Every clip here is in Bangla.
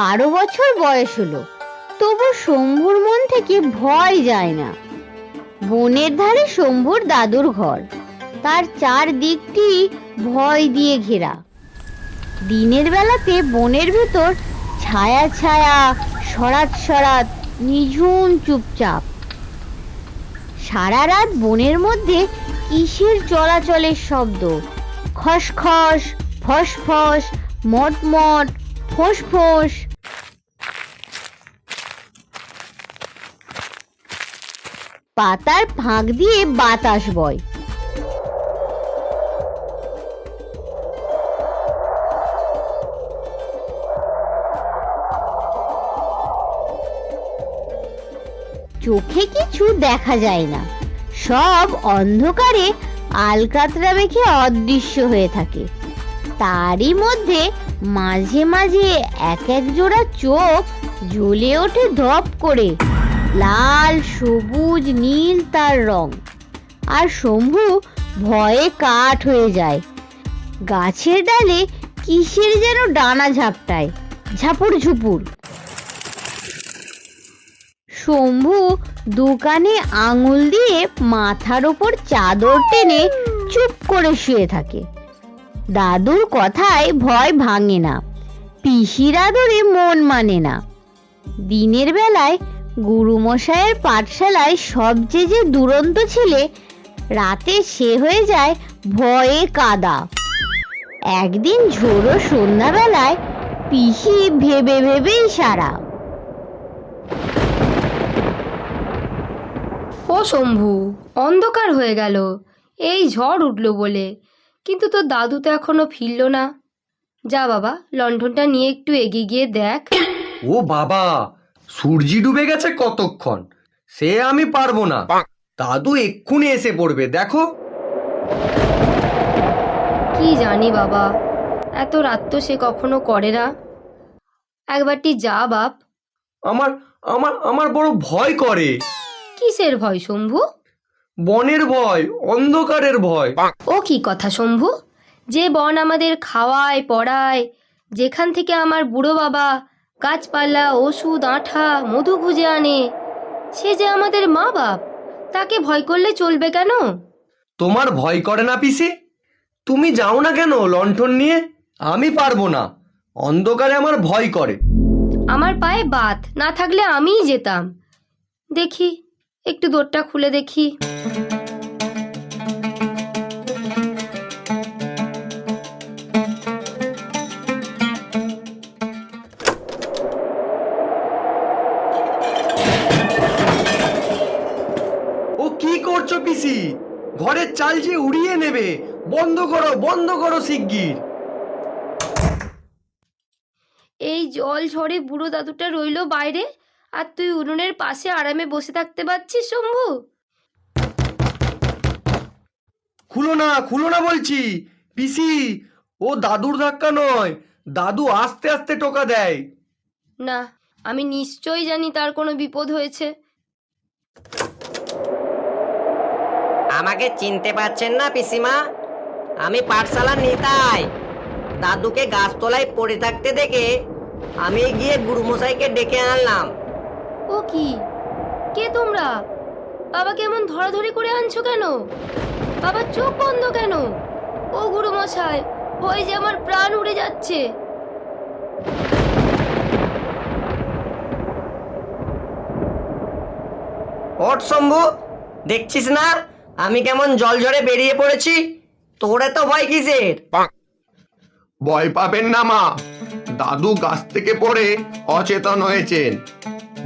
বারো বছর বয়স হলো, তবু শম্ভুর মন থেকে ভয় যায় না। বনের ধারে শম্ভুর দাদুর ঘর, তার চার দিকটি ভয় দিয়ে ঘেরা। দিনের বেলাতে বনের ভেতর ছায়া ছায়া, সরাত সরাত, নিঝুম চুপচাপ। সারা রাত বনের মধ্যে কিসের চলাচলের শব্দ? খসখস, ফসফস, মটমট ফোঁস পাতার ফাঁক দিয়ে বাতাস বয়। চোখে কিছু দেখা যায় না। সব অন্ধকারে আলকাতরা মেখে অদৃশ্য হয়ে থাকে। তারই মধ্যে মাঝে মাঝে এক এক জোড়া চোখ জ্বলে ওঠে ধপ করে। লাল, সবুজ, নীল তার রং। আর শম্ভু ভয়ে কাঠ হয়ে যায়। গাছের ডালে কিসের যেন ডানা ঝাপটায়, ঝাপুর ঝুপুর। শম্ভু দোকানে আঙুল দিয়ে মাথার ওপর চাদর টেনে চুপ করে শুয়ে থাকে। দাদুর কথায় ভয় ভাঙে না, পিসির আদরে মন মানে না। দিনের বেলায় গুরুমশায়ের পাঠশালায় সবচেয়ে যে দুরন্ত ছেলে রাতে সে হয়ে যায় ভয়ে কাদা। একদিন ঝোড়ো সন্ধ্যাবেলায় পিসি ভেবে ভেবেই সারা ও শম্ভু অন্ধকার হয়ে গেল। এই ঝড় উঠল বলে। কিন্তু তোর দাদু তো এখনও ফিরল না। যা বাবা লণ্ঠনটা নিয়ে একটু এগিয়ে গিয়ে দেখ। ও বাবা সূর্যি ডুবে গেছে কতক্ষণ? সে আমি পারব না। দাদু এক্ষুনি এসে পড়বে দেখো। কি জানি বাবা এত রাত তো সে কখনো করে না। একবারটি যা বাপ। আমার আমার আমার বড় ভয় করে। কিসের ভয় শম্ভু? বনের ভয় অন্ধকারের ভয়। ও কি কথা শম্ভু? যে বন আমাদের খাওয়ায় পড়ায় যেখান থেকে আমার বুড়ো বাবা গাছপালা ওষুধ আঠা মধু খুঁজে আনে। সে যে আমাদের মা বাপ তাকে ভয় করলে চলবে কেন? তোমার ভয় করে না পিসি। তুমি যাও না কেন লণ্ঠন নিয়ে? আমি পারব না। অন্ধকারে আমার ভয় করে। আমার পায়ে বাত না থাকলে আমিই যেতাম। দেখি একটু দোরটা খুলে দেখি। চাল যে উড়িয়ে নেবে বন্ধ করো বন্ধ করো শিগগির। এই জল ঝড়ে বুড়ো দাদুটা রইল বাইরে আর তুই উনুনের পাশে আরামে বসে থাকতে পারছিস শম্ভু? খুলো না খুলো না বলছি। পিসি ও দাদুর ধাক্কা নয় দাদু আস্তে আস্তে টোকা দেয়। না আমি নিশ্চয়ই জানি তার কোনো বিপদ হয়েছে। আমাকে চিনতে পারছেন না পিসিমা? আমি পাঠশালার নিতাই। দাদুকে গাছতলায় পড়ে থাকতে দেখে আমি গিয়ে গুরুমশাইকে ডেকে আনলাম। ও কি? কে তোমরা? বাবাকে এমন ধরাধরি করে আনছো কেন? বাবার চোখ বন্ধ কেন? ও গুরু মশাই ভয় যে আমার প্রাণ উড়ে যাচ্ছে। ওট শম্ভু। দেখছিস না? আমি কেমন জল ঝরে বেরিয়ে পড়েছি? তোরে তো ভয় কিসের? ভয় পাবেন না মা। দাদু গাছ থেকে পড়ে অচেতন হয়েছেন।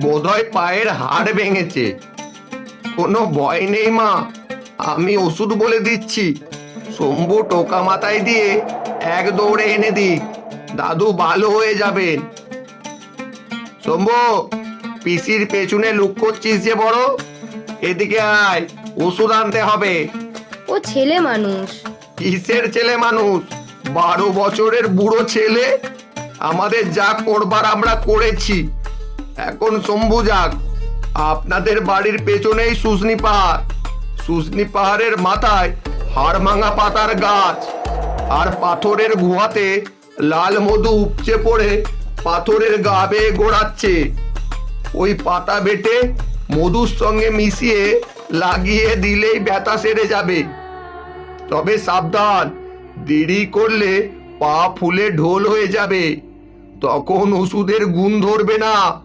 বোধহয় পায়ের হাড় ভেঙেছে। কোনো ভয় নেই মা। আমি ওষুধ বলে দিচ্ছি। শম্ভু টোকা মাথায় দিয়ে এক দৌড়ে এনে দিক দাদু ভালো হয়ে যাবেন। শম্ভু পিসির পেছনে লুক করছিস যে বড়। এদিকে আয়। ওষুধ আনতে হবে। ও ছেলে মানুষ। কিসের ছেলে মানুষ? বারো বছরের বুড়ো ছেলে? আমাদের যা করবার আমরা করেছি। এখন শম্ভু যাক আপনাদের বাড়ির পেছনেই সুসনি পাহাড়। সুসনি পাহাড়ের মাথায় হাড়মাঙা পাতার গাছ। আর পাথরের গুহাতে লাল মধু উপচে পড়ে পাথরের গা বেয়ে গোড়াচ্ছে। ওই পাতা বেটে মধুর সঙ্গে মিশিয়ে লাগিয়ে দিলেই ব্যথা সেরে যাবে। তবে সাবধান, দেরি করলে পা ফুলে ঢোল হয়ে যাবে। তখন ওষুধের গুণ ধরবে না।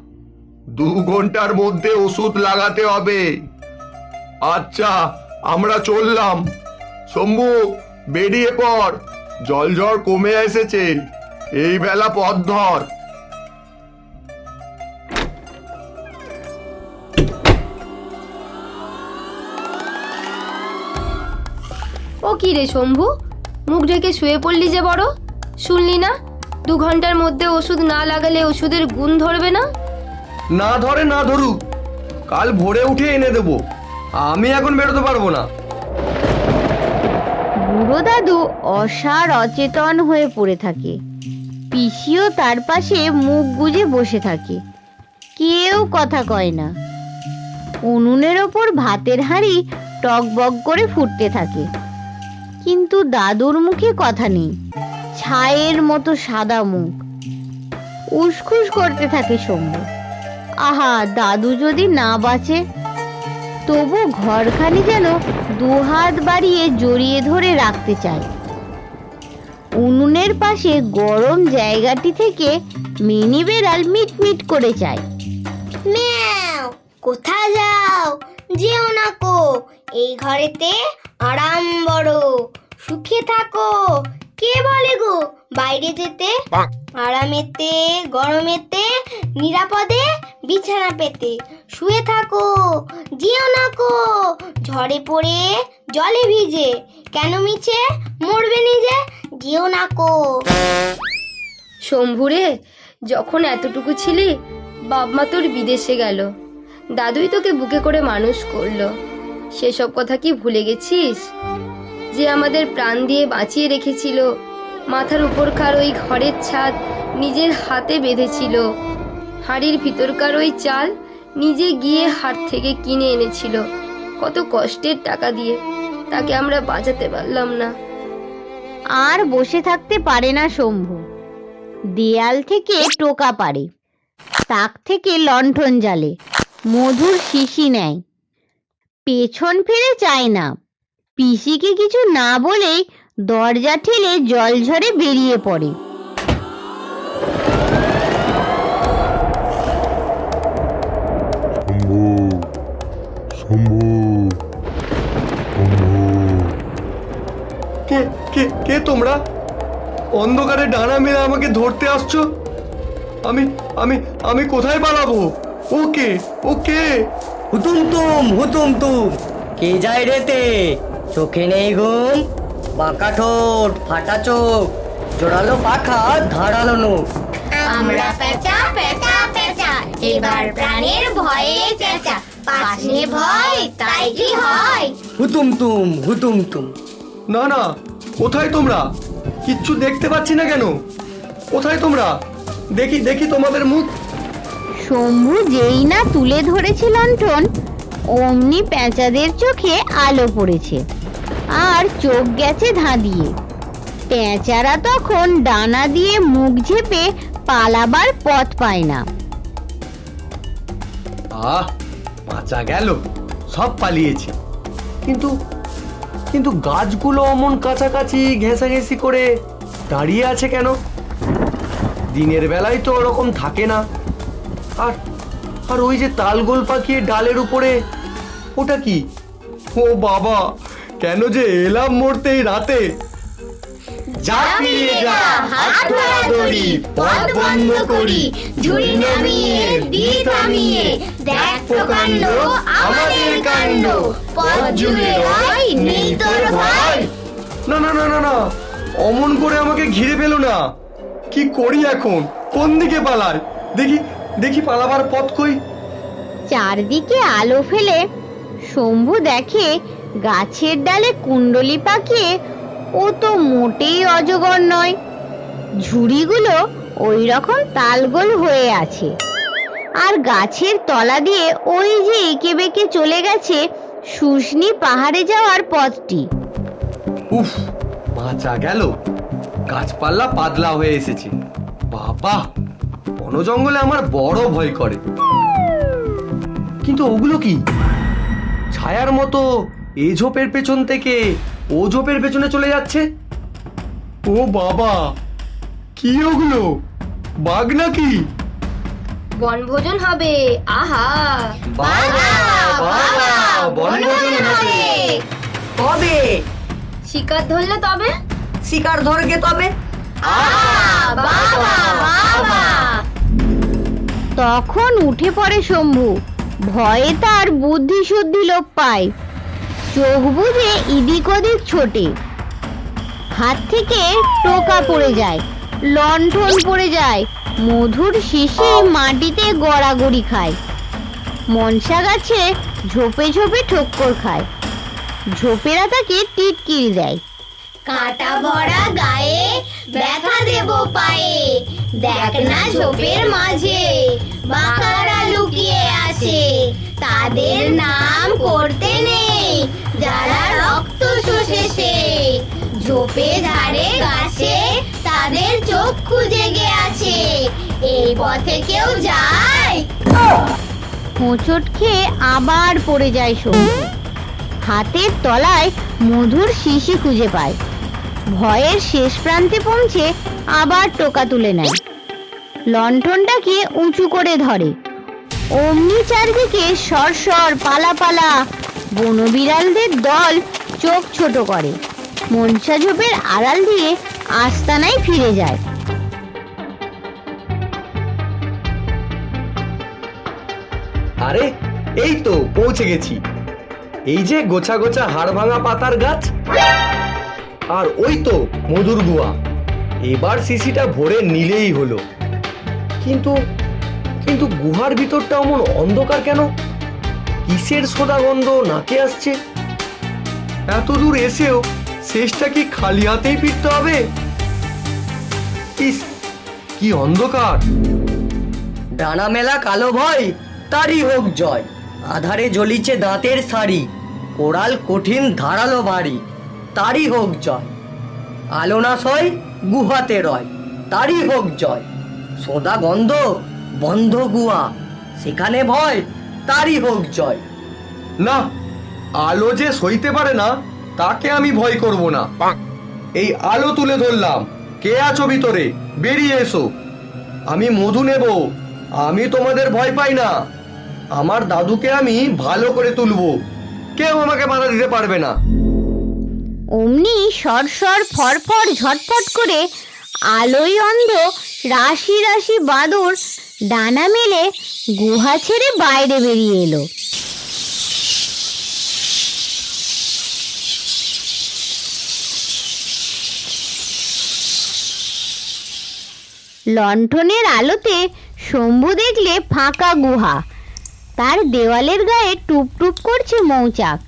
দু ঘণ্টার মধ্যে ওষুধ লাগাতে হবে। আচ্ছা আমরা চললাম। শম্ভু, বেরিয়ে পড়। জল ঝড় কমে এসেছে। এই বেলা পথ ধর। কি রে শম্ভু? মুখ ঢেকে শুয়ে পড়লি যে বড়? শুনলি না? দু ঘণ্টার মধ্যে ওষুধ না লাগালে ওষুধের গুণ ধরবে না? না ধরে না ধরুক। কাল ভোরে উঠে এনে দেবো। আমি এখন বেরোতে পারব না। বুড়ো দাদু অসার অচেতন হয়ে পড়ে থাকে। পিসিও তার পাশে মুখ গুজে বসে থাকে। কেউ কথা কয় না। উনুনের ওপর ভাতের হাঁড়ি টকবক করে ফুটতে থাকে। কিন্তু দাদুর মুখে কথা নেই। ছায়ের মতো সাদা মুখ। উসখুস করতে থাকে শম্ভু আহা, দাদু যদি না বাঁচে, তবু ঘরখানি যেন দুহাত বাড়িয়ে জড়িয়ে ধরে রাখতে চায়। উনুনের পাশে গরম জায়গাটি থেকে মিনি বেড়াল মিটমিট করে ম্যাও, কোথায় যাও? যেও না কো। এই ঘরেতে আরাম বড়। সুখে থাকো। কে বলে গো? বাইরে যেতে আরামেতে গরমেতে নিরাপদে বিছানা পেতে। শুয়ে থাকো যেও না কো ঝড়ে পড়ে জলে ভিজে কেন মিছে মরবে নিজে যেও না কো শম্ভুরে যখন এতটুকু ছিলি বাপমা তোর বিদেশে গেল। দাদুই তোকে বুকে করে মানুষ করল। সেসব কথা কি ভুলে গেছিস? যে আমাদের প্রাণ দিয়ে বাঁচিয়ে রেখেছিল, মাথার উপরকার ওই ঘরের ছাদ নিজের হাতে বেঁধেছিল, হাড়ির ভিতরকার ওই চাল নিজে গিয়ে হাট থেকে কিনে এনেছিল। কত কষ্টের টাকা দিয়ে, তাকে আমরা বাঁচাতে পারলাম না। আর বসে থাকতে পারে না শম্ভু। দেয়াল থেকে টোকা পারে, তাক থেকে লণ্ঠন জ্বালে, মধুর শিশি নেয়। পেছন ফিরে চায় না। পিসিকে কিছু না বলেই দরজা ঠেলে জল ঝরে বেরিয়ে পড়ে। কে কে কে তোমরা? অন্ধকারে ডানা মেলে আমাকে ধরতে আসছো? আমি আমি আমি কোথায় পালাবো? ওকে কে? ও কে? হুতুম তুম হুতুম তুম। কে যায় রেতে চোখে নেই ঘুম বাঁকা ঠোঁট ফাটা চোখ জোড়ালো পাখা ধারালো নোখ। আমরা পেঁচা পেঁচা পেঁচা এবার প্রাণের ভয়ে চেঁচা। পাশে ভয় তাই কি হয়? হুতুম তুম হুতুম তুম। না না কোথায় তোমরা? কিচ্ছু দেখতে পাচ্ছি না কেন? কোথায় তোমরা? দেখি দেখি তোমাদের মুখ। শম্ভু যেই না তুলে ধরেছে লণ্ঠন, অমনি পেঁচাদের চোখে আলো পড়েছে। আর চোখ গেছে ধাঁধিয়ে। পেঁচারা তখন ডানা দিয়ে মুখ ঝেপে পালাবার পথ পায় না। আহ, বাঁচা গেল, সব পালিয়েছে। কিন্তু কিন্তু গাছগুলো অমন কাছাকাছি ঘেঁষাঘেঁষি করে দাঁড়িয়ে আছে কেন? দিনের বেলায় তো ওরকম থাকে না। আর আর ওই যে তালগোল পাকিয়ে ডালের উপরে ওটা কি? ও বাবা কেন যে এলাম মরতে এই রাতে? যা যা হাত ধরাধরি পথ বন্ধ করি ঝুড়ি নামিয়ে দিই থামিয়ে দেখ প্রকাণ্ড আমাদের কাণ্ড। পথ জুড়ে রয় নেই তোর ভয়। না না না না না। অমন করে আমাকে ঘিরে পেল না। কি করি এখন? কোন দিকে পালায় দেখি দেখি পালাবার পথ কই? চারদিকে আলো ফেলে শম্ভু দেখে গাছের ডালে কুণ্ডলি পাকিয়ে ও তো মোটেই অজগর নয়। ঝুড়িগুলো ওই রকম তালগোল হয়ে আছে। আর গাছের তলা দিয়ে ওই যে এঁকে বেঁকে চলে গেছে শুশনি পাহাড়ে যাওয়ার পথটি। উফ বাঁচা গেল। গাছপাল্লা পাতলা হয়ে এসেছে। বাবা! ঘন জঙ্গলে আমার বড় ভয় করে। কিন্তু ওগুলো কি? ছায়ার মতো এ ঝোপের পেছন থেকে ও ঝোপের পেছনে চলে যাচ্ছে? ও বাবা কি ওগুলো? বাঘ নাকি? বনভোজন হবে আহা! বাবা বাবা বনভোজন হবে। কবে? শিকার ধরলে তবে? শিকার ধরগে তবে? তখন উঠে পড়ে শম্ভু। ভয়ে তার বুদ্ধি শুদ্ধি লোপ পায়। চোখ বুঝে ইদিক ওদিক ছোটে। হাত থেকে টোকা পড়ে যায়, লণ্ঠন পড়ে যায়, মধুর শিশি মাটিতে গড়াগড়ি খায়। মনসা গাছে ঝোপে ঝোপে ঠক্কর খায়। ঝোপেরা তাকে টিটকিরি দেয়। কাঁটা ভরা গায়ে ব্যথা দেব পায়ে। দেখ না ঝোপের মাঝে, বাঁকারা লুকিয়ে আছে? তাদের নাম করতে নেই, যারা রক্ত শোষেছে ঝোপে ধারে গাছে তাদের চক্ষু জেগে আছে। এই পথে কেউ যায়। হোঁচট খেয়ে আবার পড়ে যায় শম্ভু হাতের তলায় মধুর শিশি খুঁজে পায়। ভয়ের শেষ প্রান্তে পৌঁছে আবার টোকা তুলে নেয়। লণ্ঠনটাকে উঁচু করে ধরে। অমনি চারদিকে সরসর পালাপালা বনবিড়ালদের দল চোখ ছোট করে। মনসা ঝোপের আড়াল দিয়ে আস্তানায় ফিরে যায়। আরে, এই তো, পৌঁছে গেছি। এই যে গোছা গোছা হাড় ভাঙা পাতার গাছ। আর ওই তো মধুর গুয়া এবার শিশিটা ভরে নিলেই হলো। কিন্তু কিন্তু গুহার ভিতরটা অমন অন্ধকার কেন? কিসের সোদা গন্ধ নাকে আসছে? এত দূর এসেও শেষটা কি খালি হাতেই ফিরতে হবে? ইস, কি অন্ধকার। ডানা মেলা কালো ভয়, তারই হোক জয়। আধারে জ্বলিছে দাঁতের শাড়ি কোড়াল কঠিন ধারালো ভারী তারই হোক জয়। আলো না সয় গুহাতে রয় তারই হোক জয়। সোদা গন্ধ বন্ধ গুহা সেখানে ভয় তারই হোক জয়। না আলো যে সইতে পারে না তাকে আমি ভয় করব না। এই আলো তুলে ধরলাম। কে আছো ভিতরে? বেরিয়ে এসো। আমি মধু নেব। আমি তোমাদের ভয় পাই না। আমার দাদুকে আমি ভালো করে তুলব। কেউ আমাকে বাধা দিতে পারবে না। অমনি সর সরসর ফরফর ঝটফট করে আলোয় অন্ধ রাশি রাশি বাদুর ডানা মেলে গুহা ছেড়ে বাইরে বেরিয়ে এলো। লণ্ঠনের আলোতে শম্ভু দেখলে ফাঁকা গুহা। তার দেওয়ালের গায়ে টুপ টুপ করছে মৌচাক।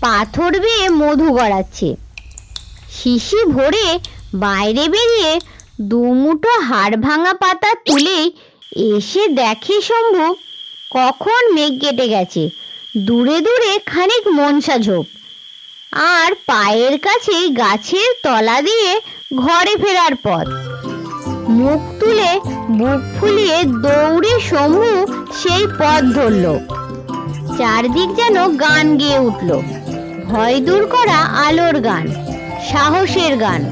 পাথর বেয়ে মধু গড়াচ্ছে। শিশি ভরে বাইরে বেরিয়ে দুমুঠো হাড় ভাঙা পাতা তুলেই এসে দেখে শম্ভু কখন মেঘ কেটে গেছে। দূরে দূরে খানিক মনসা ঝোপ। আর পায়ের কাছে গাছের তলা দিয়ে ঘরে ফেরার পথ। মুখ তুলে বুক ফুলিয়ে দৌড়ে শম্ভু সেই পথ ধরল। চারদিক যেন গান গেয়ে উঠল। ভয় দূর করা আলোর গান। সাহসের গান।